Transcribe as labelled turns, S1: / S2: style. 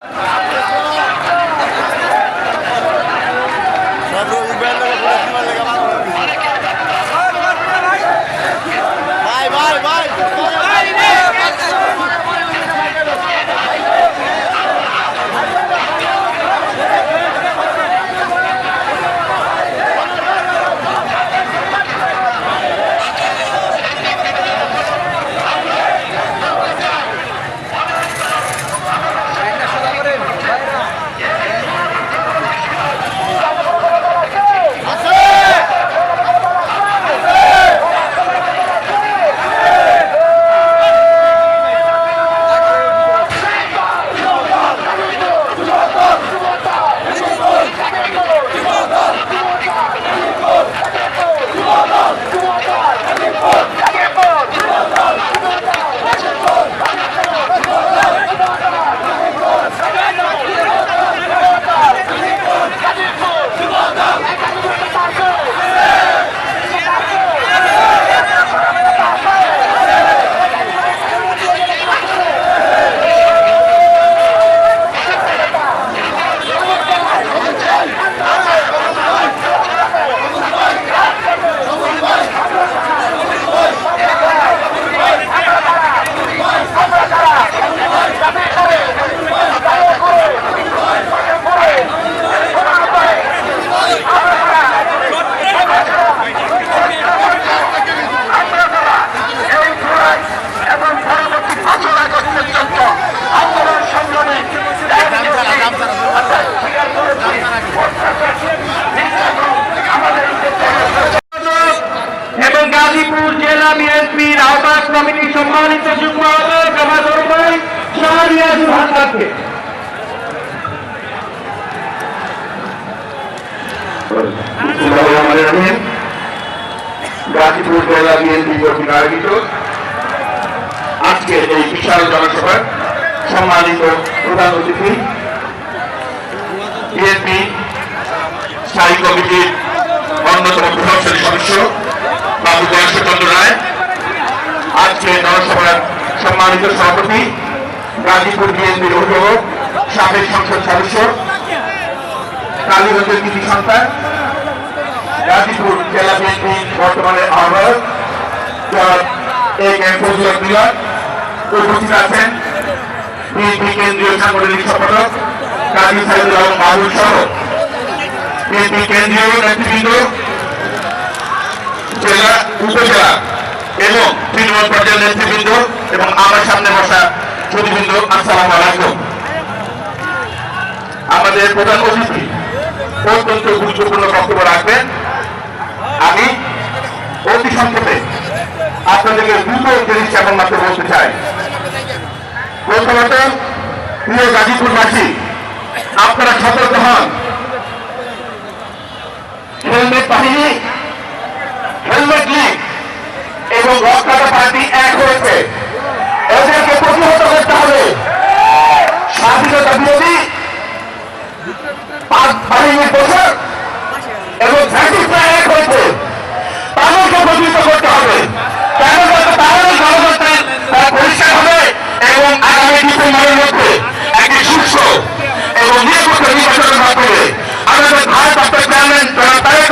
S1: Uh -huh.
S2: এবং সম্মানিত গাজীপুর জেলা বিএনপি কর্তৃক আয়োজিত আজকে এই বিশাল জনসভার সম্মানিত প্রধান অতিথি, বিএনপি স্থায়ী কমিটির অন্যতম প্রভাবশালী সদস্য, বাবু গণেশচন্দ্র রায়। আজকে জনসভার সম্মানিত সভাপতি, গাজীপুর বিএনপির অভিভাবক, সাবেক সংসদ সদস্য, কালীগঞ্জের কৃতি সন্তান, গাজীপুর জেলা বিএনপি বর্তমানে আহ্বায়ক উপস্থিত আছেন। বিএনপি কেন্দ্রীয় সাংগঠনিক সম্পাদক কাজী সাইদুল আলম মাহবুব সহ বিএনপি কেন্দ্রীয় নেতৃবৃন্দ, জেলা উপজেলা তৃণমূল পর্যায়ের নেতৃবৃন্দ এবং আমার সামনে বসা সুদীবৃন্দ আসসালামু আলাইকুম। আমাদের প্রধান অতিথি অত্যন্ত গুরুত্বপূর্ণ বক্তব্য রাখবেন। আমি অতি সংক্ষেপে আপনাদেরকে দুটো জিনিস কেবলমাত্র বলতে চাই। প্রথমত, প্রিয় গাজীপুরবাসী, আপনারা সতর্ক হন। হেলমেট বাহিনী ডিসেম্বরের মধ্যে একটি সুস্থ এবং নিরপেক্ষ নির্বাচনের মাধ্যমে আমাদের ভারত আপনার চেয়ারম্যান তারা তারেক